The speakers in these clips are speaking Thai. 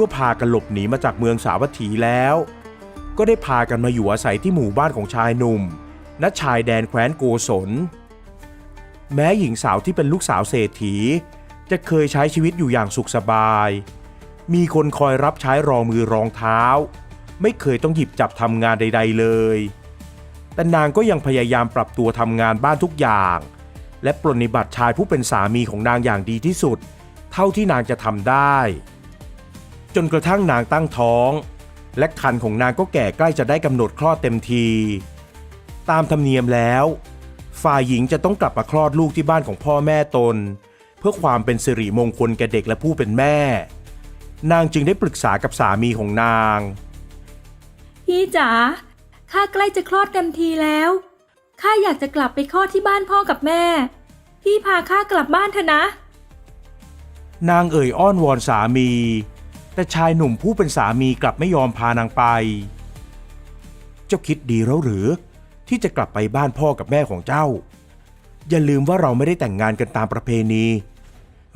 มื่อพากันหลบหนีมาจากเมืองสาวัตถีแล้ว ก็ได้พากันมาอยู่อาศัยที่หมู่บ้านของชายหนุ่มณชายแดนแคว้นโกศล แม้หญิงสาวที่เป็นลูกสาวเศรษฐี จะเคยใช้ชีวิตอยู่อย่างสุขสบาย มีคนคอยรับใช้รองมือรองเท้า ไม่เคยต้องหยิบจับทำงานใด ๆ เลย แต่นางก็ยังพยายามปรับตัวทำงานบ้านทุกอย่าง และปรนนิบัติชายผู้เป็นสามีของนางอย่างดีที่สุด เท่าที่นางจะทำได้ จนกระทั่งนางตั้งท้อง และคันของนางก็แก่ใกล้จะได้กำหนดคลอดเต็มที ตามธรรมเนียมแล้ว ฝ่ายหญิงจะต้องกลับมาคลอดลูกที่บ้านของพ่อแม่ตน เพื่อความเป็นสิริมงคลแก่เด็กและผู้เป็นแม่ นางจึงได้ปรึกษากับสามีของนาง พี่จ๋าข้าใกล้จะคลอดเต็มทีแล้วข้าอยากจะกลับไปคลอดที่บ้านพ่อกับแม่ พี่พาข้ากลับบ้านเถอะนะ นางเอ่ยอ้อนวอนสามี แต่ชายหนุ่มผู้เป็นสามีกลับไม่ยอมพานางไป เจ้าคิดดีแล้วหรือ ที่จะกลับไปบ้านพ่อกับแม่ของเจ้า อย่าลืมว่าเราไม่ได้แต่งงานกันตามประเพณี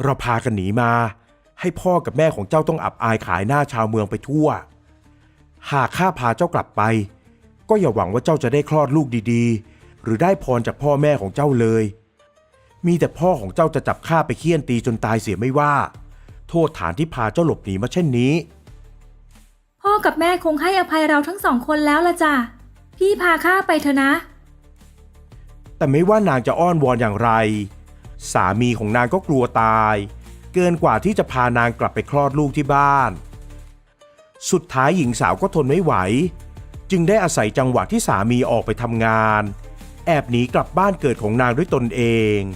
เราพากันหนีมา ให้พ่อกับแม่ของเจ้าต้องอับอายขายหน้าชาวเมืองไปทั่ว หากข้าพาเจ้ากลับไป ก็อย่าหวังว่าเจ้าจะได้คลอดลูกดีๆ หรือได้พรจากพ่อแม่ของเจ้าเลย มีแต่พ่อของเจ้าจะจับข้าไปเคี่ยนตีจนตายเสียไม่ว่า ทษฐานที่พาเจ้าหลบหนีมาเช่นนี้ พ่อกับแม่คงให้อภัยเราทั้งสองคนแล้วละจ้ะ พี่พาข้าไปเถอะนะ แต่ไม่ว่านางจะอ้อนวอนอย่างไร สามีของนางก็กลัวตาย เกินกว่าที่จะพานางกลับไปคลอดลูกที่บ้าน สุดท้ายหญิงสาวก็ทนไม่ไหว จึงได้อาศัยจังหวะที่สามีออกไปทำงาน แอบหนีกลับบ้านเกิดของนางด้วยตนเอง